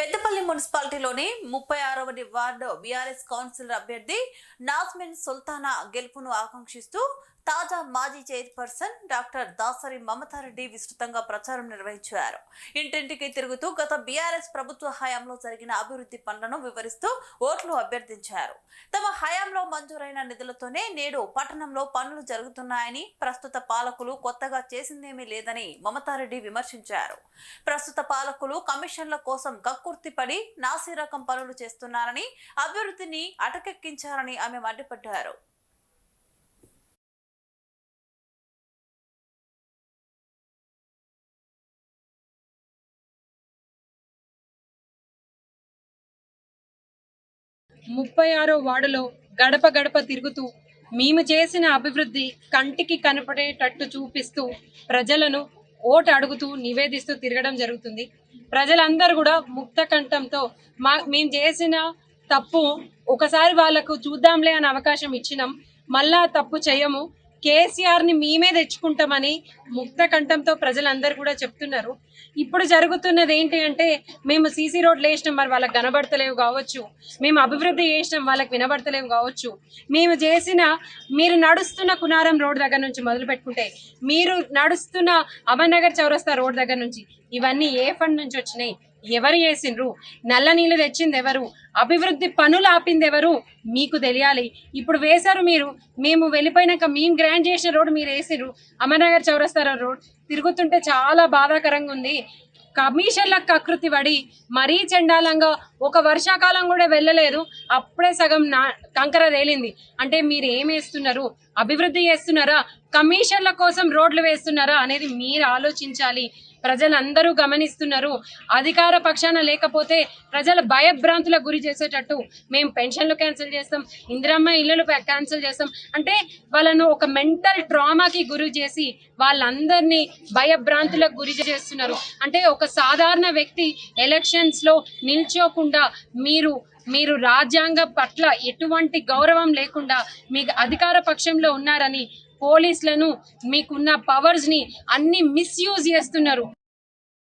పెద్దపల్లి మున్సిపాలిటీలోని ముప్పై ఆరవది ward BRS councillor అభ్యర్థి నాజ్మిన్ సుల్తానా గెలుపును ఆకాంక్షిస్తూ తాజా మాజీ చైర్పర్సన్ డాక్టర్ దాసరి మమతారెడ్డి విస్తృతంగా ప్రచారం నిర్వహించారు. ఇంటింటికి తిరుగుతూ గత బీఆర్ఎస్ ప్రభుత్వ హయాంలో జరిగిన అభివృద్ధి పనులను వివరిస్తూ ఓట్లు అభ్యర్థించారు. తమ హయాంలో మంజూరైన నిధులతోనే నేడు పట్టణంలో పనులు జరుగుతున్నాయని ప్రస్తుత పాలకులు కొత్తగా చేసిందేమీ లేదని మమతారెడ్డి విమర్శించారు. ప్రస్తుత పాలకులు కమిషన్ల కోసం కక్కుర్తిపడి నాసిరకం పనులు చేస్తున్నారని అభివృద్ధిని అటకెక్కించారని ఆమె మండిపడ్డారు. ముప్పై ఆరో వార్డులో గడప గడప తిరుగుతూ మేము చేసిన అభివృద్ధి కంటికి కనపడేటట్టు చూపిస్తూ ప్రజలను ఓటు అడుగుతూ నివేదిస్తూ తిరగడం జరుగుతుంది. ప్రజలందరూ కూడా ముక్త కంఠంతో మా మేము చేసిన తప్పు ఒకసారి వాళ్ళకు చూద్దాంలే అనే అవకాశం ఇచ్చినాం. మళ్ళా తప్పు చేయము. కేసీఆర్ని మేమే తెచ్చుకుంటామని ముక్త కంఠంతో ప్రజలందరూ కూడా చెప్తున్నారు. ఇప్పుడు జరుగుతున్నది ఏంటి అంటే మేము సీసీ రోడ్లు వేసినాం మరి వాళ్ళకి కనబడతలేవు కావచ్చు. మేము అభివృద్ధి చేసినాం వాళ్ళకి వినబడతలేవు కావచ్చు. మేము చేసిన మీరు నడుస్తున్న కునారం రోడ్ దగ్గర నుంచి మొదలు పెట్టుకుంటే మీరు నడుస్తున్న అమర్నగర్ చౌరస్తా రోడ్ దగ్గర నుంచి ఇవన్నీ ఏ ఫండ్ నుంచి వచ్చినాయి? ఎవరు చేసిండ్రు? నల్ల నీళ్ళు తెచ్చింది ఎవరు? అభివృద్ధి పనులు ఆపింది ఎవరు? మీకు తెలియాలి. ఇప్పుడు వేశారు మీరు. మేము వెళ్ళిపోయినాక మేము గ్రాండ్ చేసిన రోడ్ మీరు వేసిర్రు అమర్నగర్ చౌరస్తా రోడ్ తిరుగుతుంటే చాలా బాధాకరంగా ఉంది. కమిషన్లకు కకృతి పడి మరీ చండాలంగా ఒక వర్షాకాలం కూడా వెళ్ళలేదు. అప్పుడే సగం నా కంకర తేలింది. అంటే మీరు ఏం వేస్తున్నారు? అభివృద్ధి చేస్తున్నారా? కమిషన్ల కోసం రోడ్లు వేస్తున్నారా అనేది మీరు ఆలోచించాలి. ప్రజలందరూ గమనిస్తున్నారు. అధికార పక్షాన లేకపోతే ప్రజల భయభ్రాంతుల గురి చేసేటట్టు మేము పెన్షన్లు క్యాన్సిల్ చేస్తాం ఇందిరమ్మ ఇళ్ళలు క్యాన్సిల్ చేస్తాం. అంటే వాళ్ళను ఒక మెంటల్ ట్రామాకి గురి చేసి వాళ్ళందరినీ భయభ్రాంతులకు గురి చేస్తున్నారు. అంటే ఒక సాధారణ వ్యక్తి ఎలక్షన్స్లో నిల్చోకుండా మీరు మీరు రాజ్యాంగ పట్ల ఎటువంటి గౌరవం లేకుండా మీకు అధికార పక్షంలో ఉన్నారని పోలీసులను మీకున్న పవర్స్ని అన్ని మిస్యూజ్ చేస్తున్నారు.